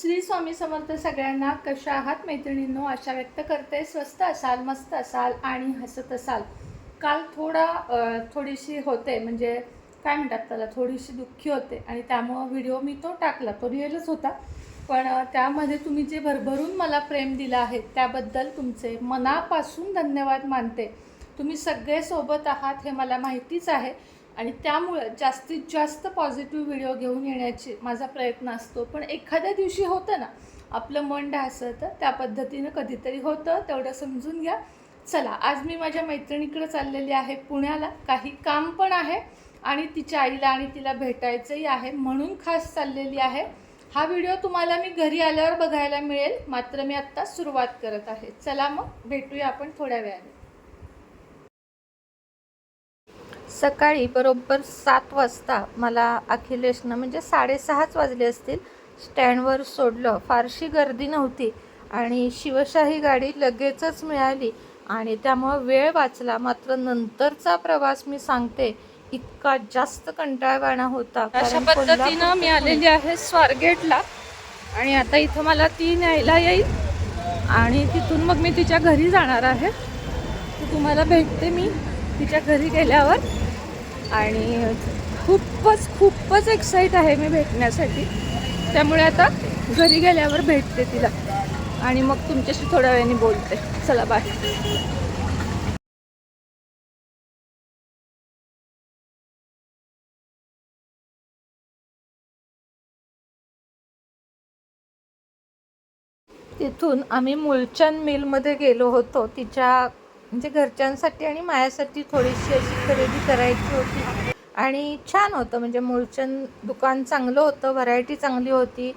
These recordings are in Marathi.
श्री स्वामी समर्थ सगळ्यांना कशा आहात मैत्रिणींनो? आशा व्यक्त करते. स्वस्त असाल मस्त असाल आणि हसत असाल. काल थोडा थोडीशी होते. म्हणजे काय म्हणतात त्याला? थोडीशी दुःखी होते. आणि त्यामुळं व्हिडिओ मी तो टाकला. तो रिअलच होता. पण त्यामध्ये तुम्ही जे भरभरून मला प्रेम दिलं आहे त्याबद्दल तुमचे मनापासून धन्यवाद मानते. तुम्ही सगळे सोबत आहात हे मला माहितीच आहे. आणि त्यामुळं जास्तीत जास्त पॉझिटिव्ह व्हिडिओ घेऊन येण्याची माझा प्रयत्न असतो. पण एखाद्या दिवशी होतं ना आपलं मन ढासळतं त्या पद्धतीनं कधीतरी होतं तेवढं समजून घ्या. चला आज मी माझ्या मैत्रिणीकडे चाललेली आहे पुण्याला. काही काम पण आहे आणि तिच्या आईला आणि तिला भेटायचंही आहे म्हणून खास चाललेली आहे. हा व्हिडिओ तुम्हाला मी घरी आल्यावर बघायला मिळेल मात्र मी आत्ता सुरुवात करत आहे. चला मग भेटूया आपण थोड्या वेळाने. सकाळी बरोबर सात वाजता मला अखिलेशनं म्हणजे साडेसहाच वाजले असतील स्टँडवर सोडलं. फारशी गर्दी नव्हती आणि शिवशाही गाडी लगेचच मिळाली आणि त्यामुळं वेळ वाचला. मात्र नंतरचा प्रवास मी सांगते इतका जास्त कंटाळवाणा होता. अशा पद्धतीनं मी आलेली आहे स्वारगेटला आणि आता इथं मला ती न्यायला येईल आणि तिथून मग मी तिच्या घरी जाणार आहे. तुम्हाला भेटते मी तिच्या घरी गेल्यावर. आणि खूपच खूपच एक्साईट आहे मी भेटण्यासाठी. त्यामुळे आता घरी गेल्यावर भेटते तिला. आणि मग तुमच्याशी थोड्या वेळाने बोलते. चला बाय तिथून आम्ही मुलचंद मिलमध्ये गेलो होतो. तिच्या म्हणजे घरच्यांसाठी आणि माझ्यासाठी थोडीशी अशी खरेदी करायची होती. आणि छान होतं म्हणजे मूळचंद दुकान चांगलं होतं व्हरायटी चांगली होती.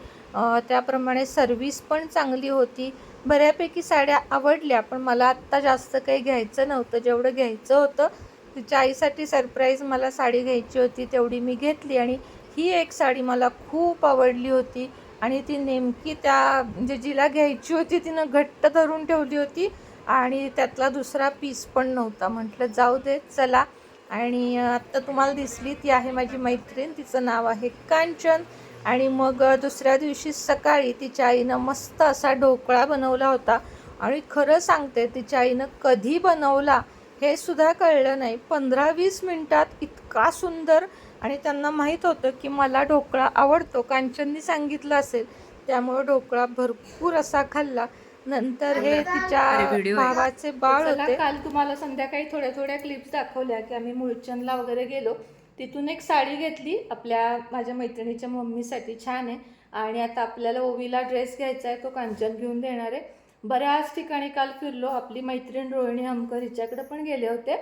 त्याप्रमाणे सर्विस पण चांगली होती. बऱ्यापैकी साड्या आवडल्या पण मला आत्ता जास्त काही घ्यायचं नव्हतं. जेवढं घ्यायचं होतं तिच्या आईसाठी सरप्राईज मला साडी घ्यायची होती तेवढी मी घेतली. आणि ही एक साडी मला खूप आवडली होती. आणि ती नेमकी त्या म्हणजे जिला घ्यायची होती तिनं घट्ट धरून ठेवली होती. आणि त्यातला दुसरा पीस पण नव्हता. म्हटलं जाऊ दे चला. आणि आत्ता तुम्हाला दिसली ती आहे माझी मैत्रीण. तिचं नाव आहे कांचन. आणि मग दुसऱ्या दिवशी सकाळी तिच्या आईनं मस्त असा ढोकळा बनवला होता. आणि खरं सांगते तिच्या आईनं कधी बनवला हे सुद्धा कळलं नाही. पंधरा वीस मिनटात इतका सुंदर आणि त्यांना माहीत होतं की मला ढोकळा आवडतो. कांचननी सांगितलं असेल. त्यामुळं ढोकळा भरपूर असा खाल्ला. नंतर हे तिच्या भावाचे बाळ होते. काल तुम्हाला संध्याकाळी थोड्या थोड्या क्लिप्स दाखवल्या की आम्ही मुळचंदला वगैरे गेलो. तिथून एक साडी घेतली. आपल्या माझ्या मैत्रिणीच्या मम्मीसाठी छान आहे. आणि आता आपल्याला ओवीला ड्रेस घ्यायचा आहे तो कांचन घेऊन देणार आहे. बऱ्याच ठिकाणी काल फिरलो. आपली मैत्रीण रोहिणी हमकर हिच्याकडे पण गेले होते.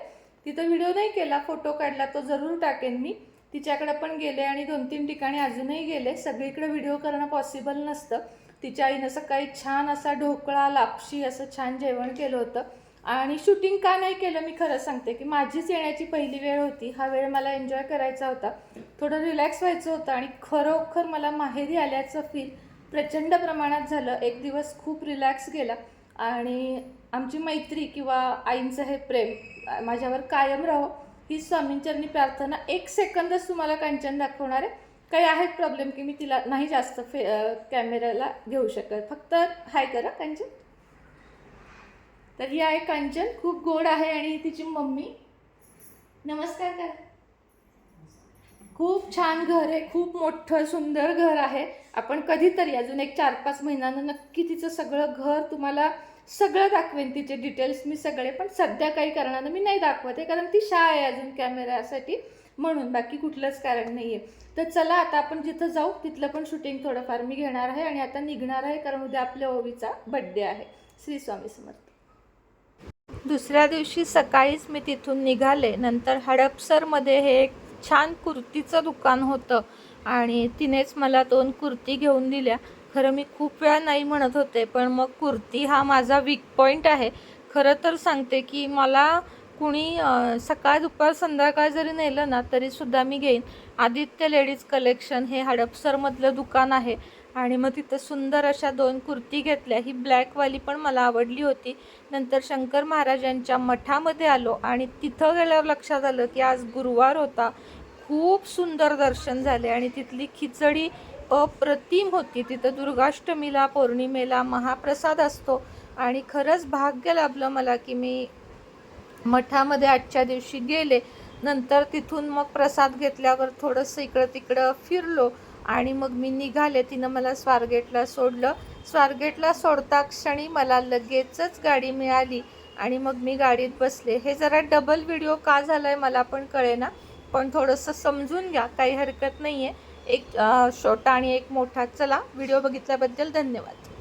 तिथं व्हिडिओ नाही केला. फोटो काढला तो जरूर टाकेन मी. तिच्याकडे पण गेले आणि दोन तीन ठिकाणी अजूनही गेले. सगळीकडे व्हिडिओ करणं पॉसिबल नसतं. तिच्या आईनं सकाळी छान असा ढोकळा लापशी असं छान जेवण केलं होतं. आणि शूटिंग का नाही केलं मी खरं सांगते की माझीच येण्याची पहिली वेळ होती. हा वेळ मला एन्जॉय करायचा होता. थोडं रिलॅक्स व्हायचं होतं आणि खरोखर मला माहेरी आल्याचं फील प्रचंड प्रमाणात झालं. एक दिवस खूप रिलॅक्स गेला. आणि आमची मैत्री किंवा आईंचं हे प्रेम माझ्यावर कायम राहो ही स्वामींचरणी प्रार्थना एक सेकंदच तुम्हाला कांचन दाखवणार आहे. काही आहेत प्रॉब्लेम की मी तिला नाही जास्त फे कॅमेऱ्याला घेऊ शकत. फक्त हाय करा कांचन. तर ही आहे कांचन. खूप गोड आहे आणि तिची मम्मी. नमस्कार करा. खूप छान घर आहे. खूप मोठं सुंदर घर आहे. आपण कधीतरी अजून एक चार पाच महिन्यानं नक्की तिचं सगळं घर तुम्हाला सगळं दाखवेन. तिचे डिटेल्स मी सगळे पण सध्या काही कारणानं मी नाही दाखवत आहे. कारण ती शाळा आहे अजून कॅमेऱ्यासाठी म्हणून बाकी कुठलंच कारण नाही आहे तर चला आता आपण जिथं जाऊ तिथलं पण शूटिंग थोडंफार मी घेणार आहे आणि आता निघणार आहे कारण उद्या आपल्या ओवीचा बड्डे आहे. श्री स्वामी समर्थ. दुसऱ्या दिवशी सकाळीच मी तिथून निघाले. नंतर हडपसरमध्ये हे एक छान कुर्तीचं दुकान होतं आणि तिनेच मला दोन कुर्ती घेऊन दिल्या. खरं मी खूप वेळा नाही म्हणत होते पण मग कुर्ती हा माझा वीक पॉईंट आहे. खरं तर सांगते की मला कुणी सकाळ दुपार संध्याकाळ जरी नेलं ना तरीसुद्धा मी घेईन. आदित्य लेडीज कलेक्शन हे हडपसरमधलं दुकान आहे. आणि मग तिथं सुंदर अशा दोन कुर्ती घेतल्या. ही ब्लॅकवाली पण मला आवडली होती. नंतर शंकर महाराजांच्या मठामध्ये आलो आणि तिथं गेल्यावर लक्षात आलं की आज गुरुवार होता. खूप सुंदर दर्शन झाले आणि तिथली खिचडी अप्रतिम होती. तिथं दुर्गाष्टमीला पौर्णिमेला महाप्रसाद असतो. आणि खरंच भाग्य लाभलं मला की मी मठामध्ये आजच्या दिवशी गेले. नंतर तिथून मग प्रसाद घेतल्यावर थोडंसं इकडं तिकडं फिरलो आणि मग मी निघाले. तिनं मला स्वारगेटला सोडलं. स्वारगेटला सोडता क्षणी मला लगेचच गाडी मिळाली आणि मग मी गाडीत बसले. हे जरा डबल व्हिडिओ का झाला आहे मला पण कळेना पण थोडंसं समजून घ्या काही हरकत नाही आहे एक छोटा आणि एक मोठा. चला व्हिडिओ बघितल्याबद्दल धन्यवाद.